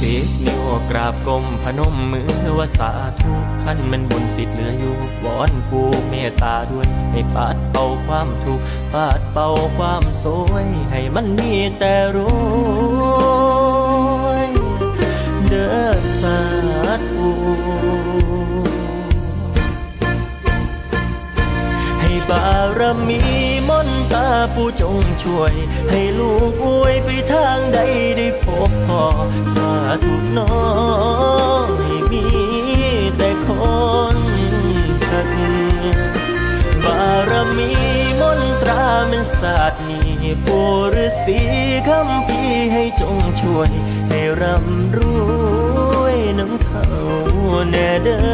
สิบนิ้วกราบก้มพนมมือว่าสาธุขั้นมันบุญสิทธิ์เหลืออยู่วอนกูเมตตาด้วยให้ปัดเป่าความทุกข์ปัดเป่าความโศยให้มันมีแต่รวยเด้อสาธุให้บารมีมนตาผู้จงช่วย ให้ลูกอวยไปทางใดได้พบพอ ธุน้อยมีแต่คนขัดบารมีมนตราเป็นศาสตร์นี้ปู่ฤาษีคำพีให้จงช่วย ให้ร่ำรวยน้ำเขาแน่เด้อ